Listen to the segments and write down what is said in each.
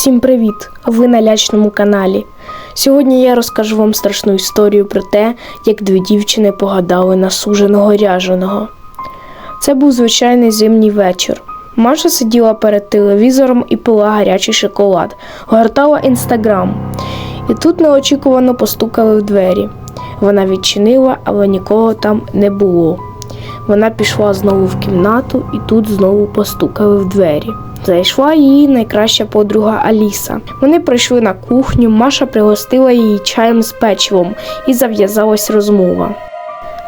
Всім привіт! Ви на лячному каналі. Сьогодні я розкажу вам страшну історію про те, як дві дівчини погадали на суженого ряженого. Це був звичайний зимній вечір. Маша сиділа перед телевізором і пила гарячий шоколад, гортала інстаграм. І тут неочікувано постукали в двері. Вона відчинила, але нікого там не було. Вона пішла знову в кімнату і тут знову постукали в двері. Зайшла її найкраща подруга Аліса. Вони прийшли на кухню, Маша пригостила її чаєм з печивом і зав'язалась розмова.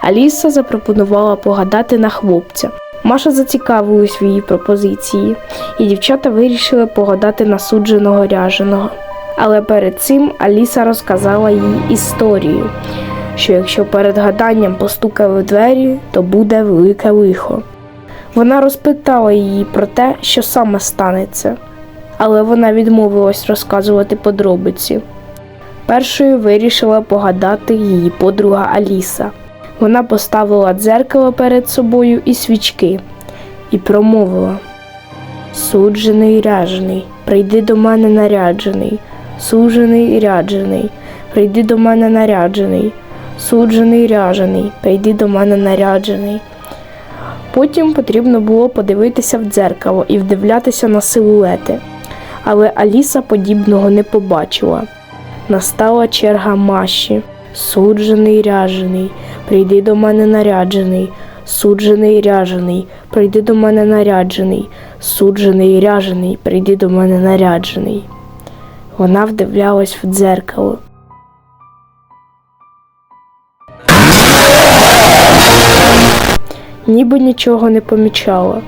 Аліса запропонувала погадати на хлопця. Маша зацікавилась в її пропозиції, і дівчата вирішили погадати на судженого ряженого. Але перед цим Аліса розказала їй історію, що якщо перед гаданням постукали в двері, то буде велике лихо. Вона розпитала її про те, що саме станеться, але вона відмовилась розказувати подробиці. Першою вирішила погадати її подруга Аліса. Вона поставила дзеркало перед собою і свічки і промовила: Суджений ряжений, прийди до мене наряджений, суджений ряджений, прийди до мене наряджений, суджений ряжений, прийди до мене наряджений. Потім потрібно було подивитися в дзеркало і вдивлятися на силуети. Але Аліса подібного не побачила. Настала черга Маші. Суджений ряжений, прийди до мене наряджений, суджений ряжений, прийди до мене наряджений, суджений ряжений, прийди до мене наряджений. Вона вдивлялась в дзеркало. Ніби нічого не помічала.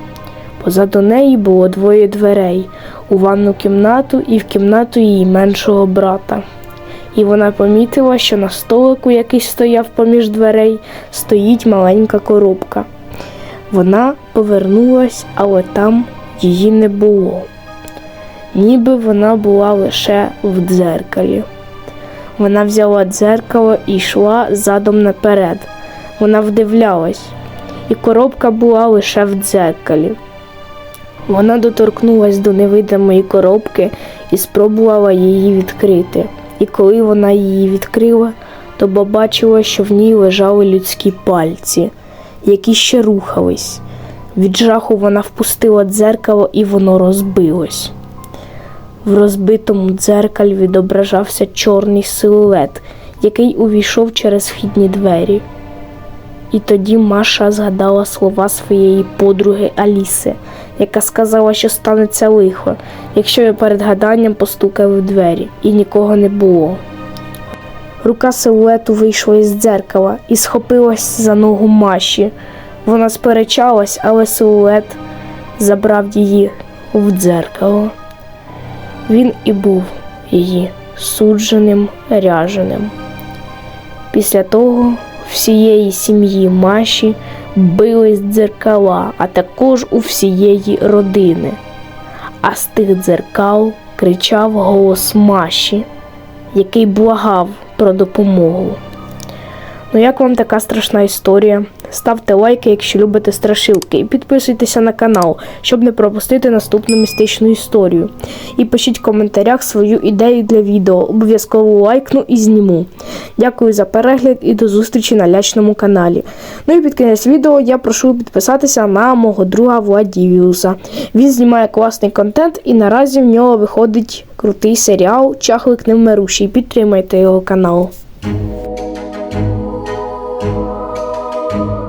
Позаду неї було двоє дверей у ванну кімнату і в кімнату її меншого брата. І вона помітила, що на столику, який стояв поміж дверей, стоїть маленька коробка. Вона повернулась, але там її не було. Ніби вона була лише в дзеркалі. Вона взяла дзеркало і йшла задом наперед. Вона вдивлялась, і коробка була лише в дзеркалі. Вона доторкнулась до невидимої коробки і спробувала її відкрити. І коли вона її відкрила, то побачила, що в ній лежали людські пальці, які ще рухались. Від жаху вона впустила дзеркало і воно розбилось. В розбитому дзеркалі відображався чорний силует, який увійшов через вхідні двері. І тоді Маша згадала слова своєї подруги Аліси, яка сказала, що станеться лихо, якщо перед гаданням постукав у двері, і нікого не було. Рука силуету вийшла із дзеркала і схопилась за ногу Маші. Вона сперечалась, але силует забрав її в дзеркало. Він і був її судженим ряженим. Після того всієї сім'ї Маші бились дзеркала, а також у всієї родини. А з тих дзеркал кричав голос Маші, який благав про допомогу. Ну, як вам така страшна історія? ставте лайки, якщо любите страшилки, і підписуйтеся на канал, щоб не пропустити наступну містичну історію. І пишіть в коментарях свою ідею для відео. Обов'язково лайкну і зніму. Дякую за перегляд і до зустрічі на лячному каналі. Ну і під кінець відео я прошу підписатися на мого друга Владівіуса. Він знімає класний контент і наразі в нього виходить крутий серіал Чахлик невмирущий. Підтримайте його канал. Thank you.